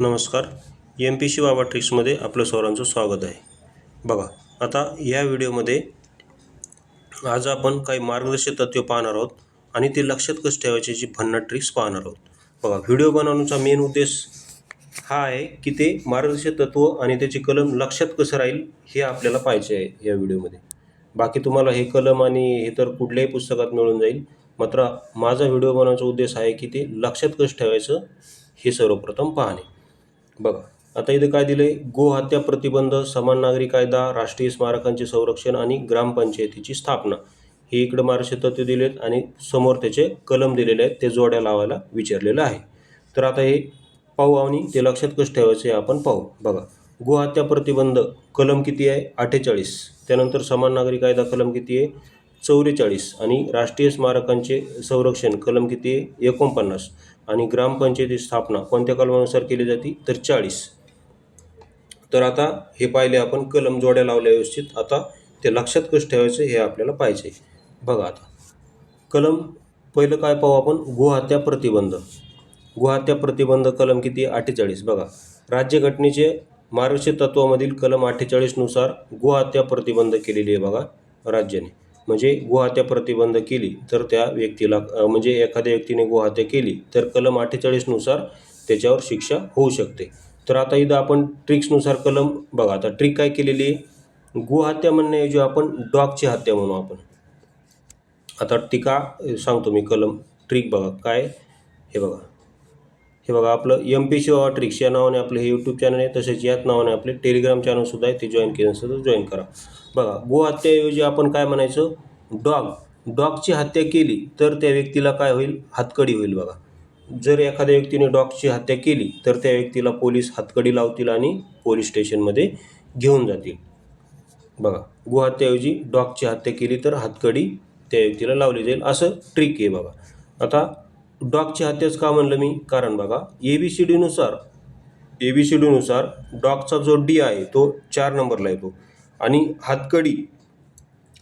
नमस्कार. M P C बाबा ट्रिक्समध्ये आपलं सर्वांचं स्वागत आहे. बघा आता या व्हिडिओमध्ये आज आपण काही मार्गदर्शक तत्त्वे पाहणार आहोत आणि ते लक्षात कसं ठेवायची जी भन्नाट ट्रिक्स पाहणार आहोत. बघा व्हिडिओ बनवण्याचा मेन उद्देश हा आहे की ते मार्गदर्शक तत्त्व आणि त्याची कलम लक्षात कसं राहील हे आपल्याला पाहिजे आहे या व्हिडिओमध्ये बाकी तुम्हाला हे कलम आणि हे तर कुठल्याही पुस्तकात मिळून जाईल मात्र माझा व्हिडिओ बनवण्याचा उद्देश आहे की ते लक्षात कसं ठेवायचं हे सर्वप्रथम पाहणे. बघा. आता इथे काय दिलं आहे गोहत्या प्रतिबंध समान नागरी कायदा राष्ट्रीय स्मारकांचे संरक्षण आणि ग्रामपंचायतीची स्थापना. हे इकडं महाराष्ट्र तत्व दिलेत आणि समोर त्याचे कलम दिलेले आहेत. ते जोड्या लावायला विचारलेलं आहे. तर आता हे पाहू आणि ते लक्षात कसं ठेवायचं हे आपण पाहू. बघा. गोहत्या प्रतिबंध कलम किती आहे? अठ्ठेचाळीस. त्यानंतर समान नागरी कायदा कलम किती आहे? चौवेचाळीस आणि राष्ट्रीय स्मारकांचे संरक्षण कलम किती आहे? एकोणपन्नास. आणि ग्रामपंचायती स्थापना कोणत्या कलमानुसार केली जाते? तर चाळीस. तर आता हे पाहिले आपण कलम जोड्या लावल्या व्यवस्थित. आता ते लक्षात कसं ठेवायचं हे आपल्याला पाहिजे बघा आता. कलम पहिलं काय पाहू आपण? गोहत्या प्रतिबंध. गोहत्या प्रतिबंध कलम किती? अठ्ठेचाळीस. बघा. राज्यघटनेचे मार्गशी तत्वामधील कलम अठ्ठेचाळीसनुसार गोहत्या प्रतिबंध केलेली आहे बघा राज्याने. म्हणजे गोहत्या प्रतिबंध केली तर त्या व्यक्तीला म्हणजे एखाद्या व्यक्तीने गोहत्या केली तर कलम अठ्ठेचाळीसनुसार त्याच्यावर शिक्षा होऊ शकते. तर आता इथं आपण ट्रिक्सनुसार कलम बघा. आता ट्रिक काय केलेली आहे? गोहत्या म्हणण्याऐवजी आपण डॉगची हत्या म्हणू आपण. आता टीका सांगतो मी कलम ट्रिक बघा. काय हे बघा. हे बघा आपलं M P C Baba tricks या नावाने आपलं हे यूट्यूब चॅनल आहे. तसेच याच नावाने आपले टेलिग्राम चॅनलसुद्धा आहे. ते जॉईन केलं असेल तर जॉईन करा. बघा गो हत्याऐवजी आपण काय म्हणायचं? डॉग डॉगची हत्या केली तर त्या व्यक्तीला काय होईल? हातकडी होईल बघा. जर एखाद्या व्यक्तीने डॉगची हत्या केली तर त्या व्यक्तीला पोलीस हातकडी लावतील आणि पोलीस स्टेशनमध्ये घेऊन जातील. बघा गोहत्याऐवजी डॉगची हत्या केली तर हातकडी त्या व्यक्तीला लावली जाईल. असं ट्रिक आहे बघा. आता डॉगची हत्याच का म्हणलं मी? कारण बघा A B C डीनुसार A B C डीनुसार डॉगचा जो डी आहे तो चार नंबरला येतो. आणि हातकडी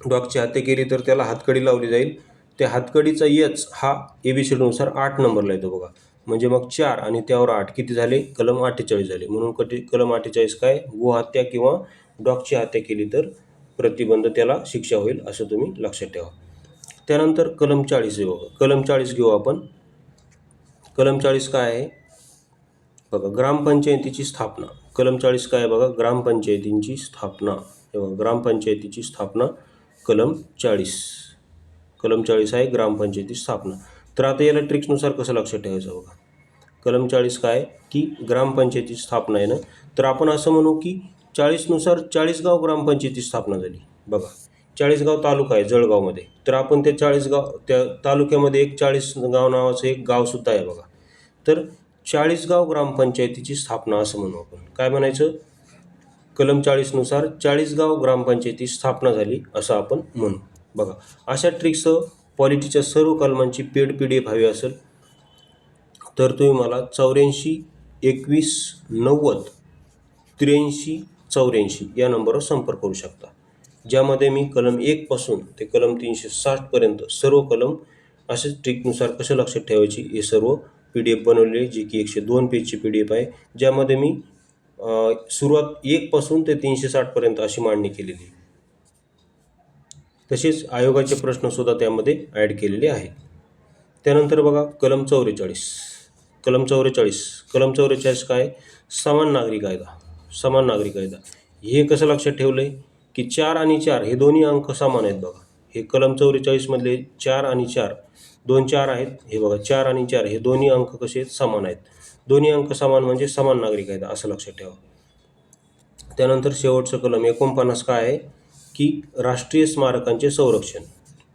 डॉगची हत्या केली तर त्याला हातकडी लावली जाईल. त्या हातकडीचा यच हा ए बी सी डीनुसार आठ नंबरला येतो बघा. म्हणजे मग चार आणि त्यावर आठ किती झाले? कलम अठ्ठेचाळीस झाले. म्हणून कटी कलम अठ्ठेचाळीस काय? गोहत्या किंवा डॉगची हत्या केली तर प्रतिबंध त्याला शिक्षा होईल असं तुम्ही लक्षात ठेवा. त्यानंतर कलम चाळीस आहे बघा. कलम चाळीस घेऊ आपण. कलम चाळीस काय आहे? बघा ग्रामपंचायतीची स्थापना. कलम चाळीस काय आहे बघा? ग्रामपंचायतींची स्थापना. हे बघा ग्रामपंचायतीची स्थापना कलम चाळीस कलम चाळीस आहे ग्रामपंचायती स्थापना. तर आता याला ट्रिक्सनुसार कसं लक्षात ठेवायचं बघा? कलम चाळीस काय? की ग्रामपंचायतीची स्थापना आहे ना? तर आपण असं म्हणू की चाळीसनुसार चाळीस गाव ग्रामपंचायती स्थापना झाली. बघा. चाळीसगाव तालुका आहे जळगावमध्ये. तर आपण त्या चाळीसगाव त्या तालुक्यामध्ये एक चाळीसगाव नावाचं एक गावसुद्धा आहे बघा. तर चाळीसगाव ग्रामपंचायतीची स्थापना असं म्हणू आपण. काय म्हणायचं? कलम चाळीसनुसार चाळीसगाव ग्रामपंचायती स्थापना झाली असं आपण म्हणू. बघा अशा ट्रिक्ससह पॉलिटीच्या सर्व कलमांची पेड पी डी एफ हवी असेल तर तुम्ही मला चौऱ्याऐंशी एकवीस नव्वद त्र्याऐंशी चौऱ्याऐंशी या नंबरवर संपर्क करू शकता. ज्यामध्ये मी कलम एकपासून ते कलम तीनशे साठपर्यंत सर्व कलम असेच ट्रिकनुसार कसं लक्षात ठेवायची हे सर्व पी डी एफ बनवलेली आहे, जी की एकशे दोन पेजची पी डी एफ आहे ज्यामध्ये मी सुरुवात एकपासून ते तीनशे साठपर्यंत अशी मांडणी केलेली. आहे तसेच आयोगाचे प्रश्नसुद्धा त्यामध्ये ॲड केलेले आहेत. त्यानंतर बघा कलम चौवेचाळीस. कलम चौवेचाळीस. कलम चौवेचाळीस काय? समान नागरी कायदा. समान नागरी कायदा. हे कसं लक्षात ठेवलं आहे की चार आणि चार हे दोन्ही अंक समान आहेत बघा. हे कलम चौवेचाळीसमधले चार आणि चार दोन चार आहेत. हे बघा चार आणि चार हे दोन्ही अंक कसे आहेत? समान आहेत. दोन्ही अंक समान म्हणजे समान नागरिक आहेत असं लक्षात ठेवा. त्यानंतर शेवटचं कलम एकोणपन्नास काय आहे? की राष्ट्रीय स्मारकांचे संरक्षण.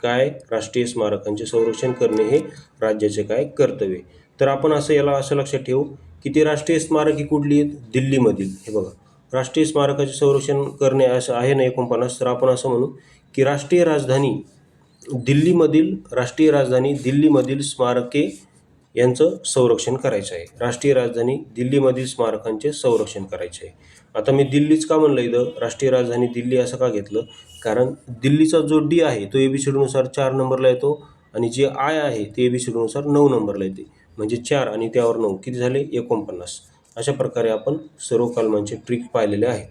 काय? राष्ट्रीय स्मारकांचे संरक्षण करणे हे राज्याचे काय? कर्तव्य तर आपण असं याला असं लक्षात ठेवू की ती राष्ट्रीय स्मारके कुठली आहेत? दिल्लीमधील. हे बघा. राष्ट्रीय स्मारकाचे संरक्षण करणे असं आहे ना एकोणपन्नास? तर आपण असं म्हणू की राष्ट्रीय राजधानी दिल्लीमधील राष्ट्रीय राजधानी दिल्लीमधील स्मारके यांचं संरक्षण करायचं आहे. राष्ट्रीय राजधानी दिल्लीमधील स्मारकांचे संरक्षण करायचे आहे. आता मी दिल्लीच का म्हणलं इथं? राष्ट्रीय राजधानी दिल्ली असं का घेतलं? कारण दिल्लीचा जो डी आहे तो ए बी सी डीनुसार चार नंबरला येतो आणि जे आय आहे ते ए बी सी डीनुसार नऊ नंबरला येते. म्हणजे चार आणि त्यावर नऊ. किती झाले? एकोणपन्नास. अशा प्रकारे आपण सर्व कलमांचे ट्रिक पाहिलेले आहेत.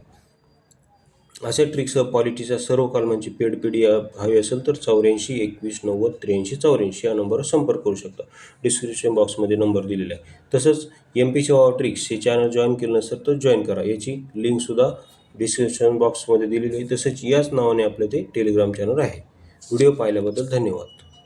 अशा ट्रिकसह पॉलिटीच्या सर्व कलमांची पेड पी डी एफ हवी असेल तर चौऱ्याऐंशी एकवीस नव्वद त्र्याऐंशी चौऱ्याऐंशी या नंबरवर संपर्क करू शकता. डिस्क्रिप्शन बॉक्समध्ये नंबर दिलेला आहे. तसंच एम पी सेवा ट्रिक्स हे चॅनल जॉईन केलं नसेल तर जॉईन करा. याची लिंकसुद्धा डिस्क्रिप्शन बॉक्समध्ये दिलेली आहे. तसंच याच नावाने आपलं ते टेलिग्राम चॅनल आहे. व्हिडिओ पाहिल्याबद्दल धन्यवाद.